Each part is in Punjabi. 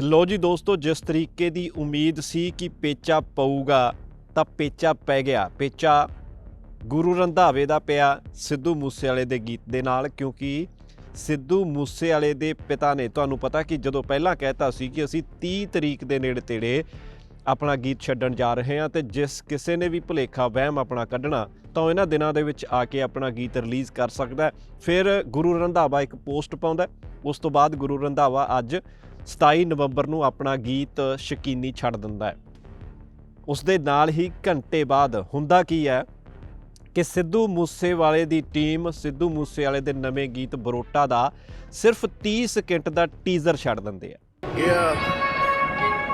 ਲੋ ਜੀ ਦੋਸਤੋ, ਜਿਸ ਤਰੀਕੇ ਦੀ ਉਮੀਦ ਸੀ ਕਿ ਪੇਚਾ ਪਊਗਾ, ਤਾਂ ਪੇਚਾ ਪੈ ਗਿਆ। ਪੇਚਾ ਗੁਰੂ ਰੰਧਾਵੇ ਦਾ ਪਿਆ ਸਿੱਧੂ ਮੂਸੇਵਾਲੇ ਦੇ ਗੀਤ ਦੇ ਨਾਲ, ਕਿਉਂਕਿ ਸਿੱਧੂ ਮੂਸੇਵਾਲੇ ਦੇ ਪਿਤਾ ਨੇ, ਤੁਹਾਨੂੰ ਪਤਾ ਕਿ ਜਦੋਂ ਪਹਿਲਾਂ ਕਹਿਤਾ ਸੀ ਕਿ ਅਸੀਂ 30 ਤਰੀਕ ਦੇ ਨੇੜੇ ਤੇੜੇ ਆਪਣਾ ਗੀਤ ਛੱਡਣ ਜਾ ਰਹੇ ਹਾਂ, ਤੇ ਜਿਸ ਕਿਸੇ ਨੇ ਵੀ ਭੁਲੇਖਾ ਵਹਿਮ ਆਪਣਾ ਕੱਢਣਾ, ਤਾਂ ਉਹ ਇਹਨਾਂ ਦਿਨਾਂ ਦੇ ਵਿੱਚ ਆ ਕੇ ਆਪਣਾ ਗੀਤ ਰਿਲੀਜ਼ ਕਰ ਸਕਦਾ ਫਿਰ ਗੁਰੂ ਰੰਧਾਵਾ ਇੱਕ ਪੋਸਟ ਪਾਉਂਦਾ ਉਸ ਤੋਂ ਬਾਅਦ ਗੁਰੂ ਰੰਧਾਵਾ ਅੱਜ 27 ਨਵੰਬਰ ਨੂੰ ਆਪਣਾ ਗੀਤ ਸ਼ਕੀਨੀ ਛੱਡ ਦਿੰਦਾ ਹੈ ਉਸ ਦੇ ਨਾਲ ਹੀ ਘੰਟੇ ਬਾਅਦ ਹੁੰਦਾ ਕੀ ਹੈ ਕਿ ਸਿੱਧੂ ਮੂਸੇਵਾਲੇ ਦੀ ਟੀਮ, ਸਿੱਧੂ ਮੂਸੇਵਾਲੇ ਦੇ ਨਵੇਂ ਗੀਤ ਬਰੋਟਾ ਦਾ ਸਿਰਫ 30 ਸਕਿੰਟ ਦਾ ਟੀਜ਼ਰ ਛੱਡ ਦਿੰਦੇ ਆ Yeah.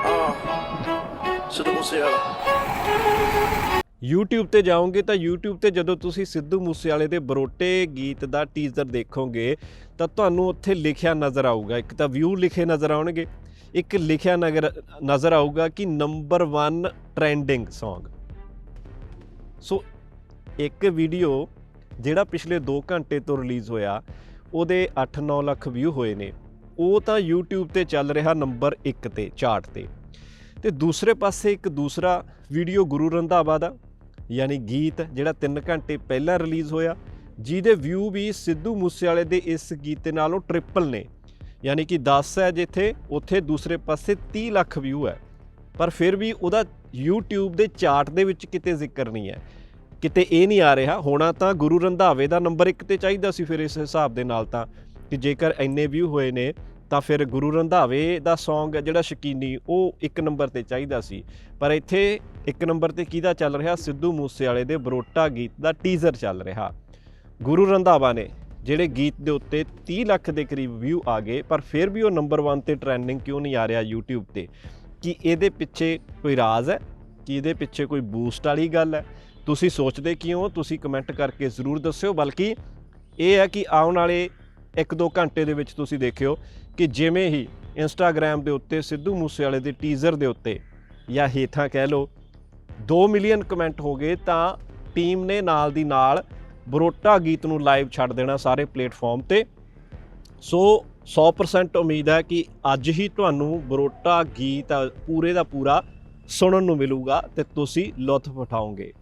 Ah. Sido Musiala. YouTube ਤੇ ਜਾਓਗੇ ਤਾਂ YouTube ਤੇ ਜਦੋਂ ਤੁਸੀਂ ਸਿੱਧੂ ਮੂਸੇਵਾਲੇ ਦੇ ਬਰੋਟੇ ਗੀਤ ਦਾ ਟੀਜ਼ਰ ਦੇਖੋਗੇ, ਤਾਂ ਤੁਹਾਨੂੰ ਉੱਥੇ ਲਿਖਿਆ ਨਜ਼ਰ ਆਊਗਾ। ਇੱਕ ਤਾਂ ਵਿਊ ਲਿਖੇ ਨਜ਼ਰ ਆਉਣਗੇ, ਇੱਕ ਲਿਖਿਆ ਨਗਰ, ਨਜ਼ਰ ਆਊਗਾ ਕਿ ਨੰਬਰ 1 ਟ੍ਰੈਂਡਿੰਗ Song ਸੋ ਇੱਕ ਵੀਡੀਓ ਜਿਹੜਾ ਪਿਛਲੇ 2 ਘੰਟੇ ਤੋਂ ਰਿਲੀਜ਼ ਹੋਇਆ, ਉਹਦੇ 8-9 ਲੱਖ ਵਿਊ ਹੋਏ ਨੇ। ਉਹ ਤਾਂ YouTube ਤੇ ਚੱਲ ਰਿਹਾ ਨੰਬਰ 1 ਤੇ ਚਾਰਟ ਤੇ। ਤੇ ਦੂਸਰੇ ਪਾਸੇ ਇੱਕ ਦੂਸਰਾ ਵੀਡੀਓ ਗੁਰੂ ਰੰਧਾਵਾ ਦਾ। ਯਾਨੀ ਗੀਤ ਜਿਹੜਾ 3 ਘੰਟੇ ਪਹਿਲਾਂ ਰਿਲੀਜ਼ ਹੋਇਆ, ਜਿਹਦੇ ਵਿਊ ਵੀ ਸਿੱਧੂ ਮੂਸੇਵਾਲੇ ਦੇ ਇਸ ਗੀਤ ਦੇ ਨਾਲੋਂ ਟ੍ਰਿਪਲ ਨੇ। ਯਾਨੀ ਕਿ 10 ਹੈ ਜਿੱਥੇ, ਉੱਥੇ ਦੂਸਰੇ ਪਾਸੇ 30 ਲੱਖ ਵਿਊ ਹੈ। ਪਰ ਫਿਰ ਵੀ ਉਹਦਾ YouTube ਦੇ ਚਾਰਟ ਦੇ ਵਿੱਚ ਕਿਤੇ ਜ਼ਿਕਰ ਨਹੀਂ ਹੈ। ਕਿਤੇ ਇਹ ਨਹੀਂ ਆ ਰਿਹਾ, ਹੋਣਾ ਤਾਂ ਗੁਰੂ ਰੰਧਾਵੇ ਦਾ ਨੰਬਰ 1 ਤੇ ਚਾਹੀਦਾ ਸੀ ਫਿਰ ਇਸ ਹਿਸਾਬ ਦੇ ਨਾਲ ਤਾਂ, ਕਿ ਜੇਕਰ ਇੰਨੇ ਵਿਊ ਹੋਏ ਨੇ ਤਾਂ ਫਿਰ ਗੁਰੂ ਰੰਧਾਵੇ ਦਾ Song ਹੈ ਜਿਹੜਾ ਸ਼ਕੀਨੀ, ਉਹ ਇੱਕ ਨੰਬਰ ਤੇ ਚਾਹੀਦਾ ਸੀ। ਪਰ ਇੱਥੇ ਇੱਕ ਨੰਬਰ ਤੇ ਕਿਹਦਾ ਚੱਲ ਰਿਹਾ? ਸਿੱਧੂ ਮੂਸੇਵਾਲੇ ਦੇ ਬਰੋਟਾ ਗੀਤ ਦਾ ਟੀਜ਼ਰ ਚੱਲ ਰਿਹਾ। ਗੁਰੂ ਰੰਧਾਵਾ ਨੇ, ਜਿਹੜੇ ਗੀਤ ਦੇ ਉੱਤੇ 30 ਲੱਖ ਦੇ ਕਰੀਬ ਵਿਊ ਆ ਗਏ, ਪਰ ਫਿਰ ਵੀ ਉਹ ਨੰਬਰ 1 ਤੇ ਟ੍ਰੈਂਡਿੰਗ ਕਿਉਂ ਨਹੀਂ ਆ ਰਿਹਾ YouTube ਤੇ? ਕਿ ਇਹਦੇ ਪਿੱਛੇ ਕੋਈ ਰਾਜ਼ ਹੈ? ਕਿ ਇਹਦੇ ਪਿੱਛੇ ਕੋਈ ਬੂਸਟ ਵਾਲੀ ਗੱਲ ਹੈ? ਤੁਸੀਂ ਸੋਚਦੇ ਕਿਉਂ? ਤੁਸੀਂ ਕਮੈਂਟ ਕਰਕੇ ਜ਼ਰੂਰ ਦੱਸਿਓ। ਬਲਕਿ ਇਹ ਹੈ ਕਿ ਆਉਣ ਵਾਲੇ 1-2 ਘੰਟੇ ਦੇ ਵਿੱਚ ਤੁਸੀਂ ਦੇਖਿਓ ਕਿ ਜਿਵੇਂ ਹੀ ਇੰਸਟਾਗ੍ਰam ਦੇ ਉੱਤੇ ਸਿੱਧੂ ਮੂਸੇਵਾਲੇ ਦੇ ਟੀਜ਼ਰ ਦੇ ਉੱਤੇ ਜਾਂ ਹੇਠਾਂ ਕਹਿ ਲਓ 2 ਮਿਲੀਅਨ ਕਮੈਂਟ ਹੋ ਗਏ ਤਾਂ ਟੀਮ ਨੇ ਨਾਲ ਦੀ ਨਾਲ ਬਰੋਟਾ ਗੀਤ ਨੂੰ ਲਾਈਵ ਛੱਡ ਦੇਣਾ ਸਾਰੇ ਪਲੇਟਫਾਰਮ ਤੇ। ਸੋ 100% ਉਮੀਦ ਹੈ ਕਿ ਅੱਜ ਹੀ ਤੁਹਾਨੂੰ ਬਰੋਟਾ ਗੀਤ ਪੂਰੇ ਦਾ ਪੂਰਾ ਸੁਣਨ ਨੂੰ ਮਿਲੂਗਾ ਤੇ ਤੁਸੀਂ ਲੁਤਫ ਉਠਾਓਗੇ।